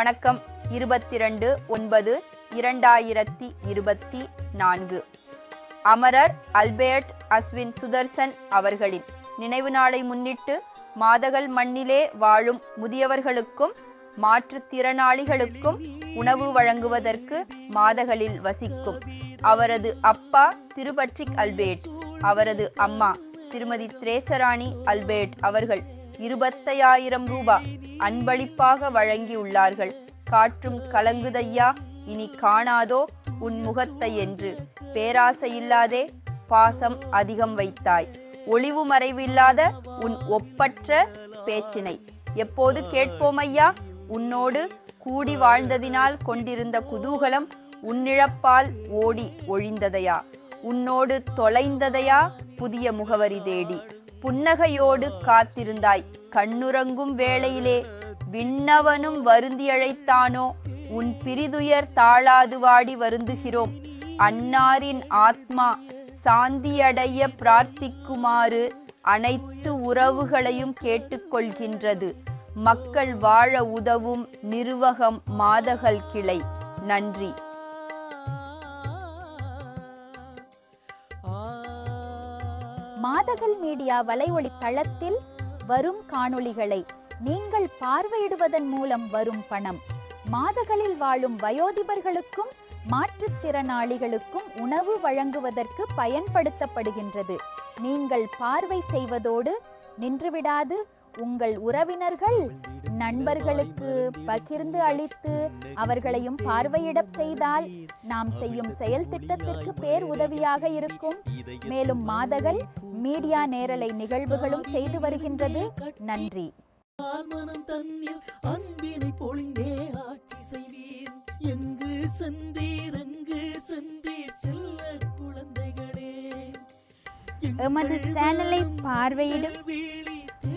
வணக்கம். இருபத்தி ரெண்டு ஒன்பது இரண்டாயிரத்தி இருபத்தி நான்கு. அமரர் அல்பேர்ட் அஸ்வின் சுதர்சன் அவர்களின் நினைவு நாளை முன்னிட்டு மாதகள் மண்ணிலே வாழும் முதியவர்களுக்கும் மாற்றுத்திறனாளிகளுக்கும் உணவு வழங்குவதற்கு மாதகளில் வசிக்கும் அவரது அப்பா திருபட்ரிக் அல்பேட் அவரது அம்மா திருமதி திரேசராணி அல்பேட் அவர்கள் இருபத்தையாயிரம் ரூபாய் அன்பளிப்பாக வழங்கியுள்ளார்கள். காற்றும் கலங்குதையா இனி காணாதோ உன் முகத்தை என்று. பேராசையில்லாதே பாசம் அதிகம் வைத்தாய். ஒளிவு மறைவில்லாத உன் ஒப்பற்ற பேச்சினை. எப்போது கேட்போமையா? உன்னோடு கூடி வாழ்ந்ததினால் கொண்டிருந்த குதூகலம் உன்னிழப்பால் ஓடி ஒழிந்ததையா? உன்னோடு தொலைந்ததையா? புதிய முகவரி தேடி. புன்னகையோடு காத்திருந்தாய். கண்ணுறங்கும் வேளையிலே விண்ணவனும் வருந்தி அழைத்தானோ உன் பிரிதுயர் தாழாது வாடி வருந்துகிறோம். அன்னாரின் ஆத்மா சாந்தியடைய பிரார்த்திக்குமாறு அனைத்து உறவுகளையும் கேட்டுக்கொள்கின்றது. மக்கள் வாழ உதவும் நிர்வகம் மாதகள் கிளை. நன்றி. மாதகல் மீடியா வலைஒளி தளத்தில் வரும் காணொளிகளை நீங்கள் பார்வையிடுவதன் மூலம் வரும் பணம். மாதகளில் வாழும் வயோதிபர்களுக்கும் மாற்றுத்திறனாளிகளுக்கும் உணவு வழங்குவதற்கு பயன்படுத்தப்படுகின்றது. நீங்கள் பார்வை செய்வதோடு நின்றுவிடாது உங்கள் உறவினர்கள் நண்பர்களுக்கு பகிர்ந்து அளித்து அவர்களையும் பார்வையிடப் செய்தால் நாம் செய்யும் செயல் திட்டத்திற்கு பேர் உதவியாக இருக்கும். மேலும் மாதகள் மீடியா நேரலை நிகழ்வுகளும் செய்து வருகின்றது. நன்றி. மனம் தன்னில் அன்பினை பொழிந்தே ஆட்சி செய்வீர். எங்கு சென்றீர் எங்கு சென்றீர் செல்ல குழந்தைகளே. எமது சேனலை பார்வையிடும்.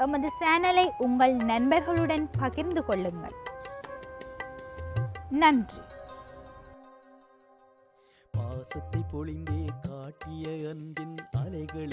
எமது சேனலை உங்கள் நண்பர்களுடன் பகிர்ந்து கொள்ளுங்கள். நன்றி. பாசத்தை பொழிந்தே காட்டிய அன்பின் அலைகளில்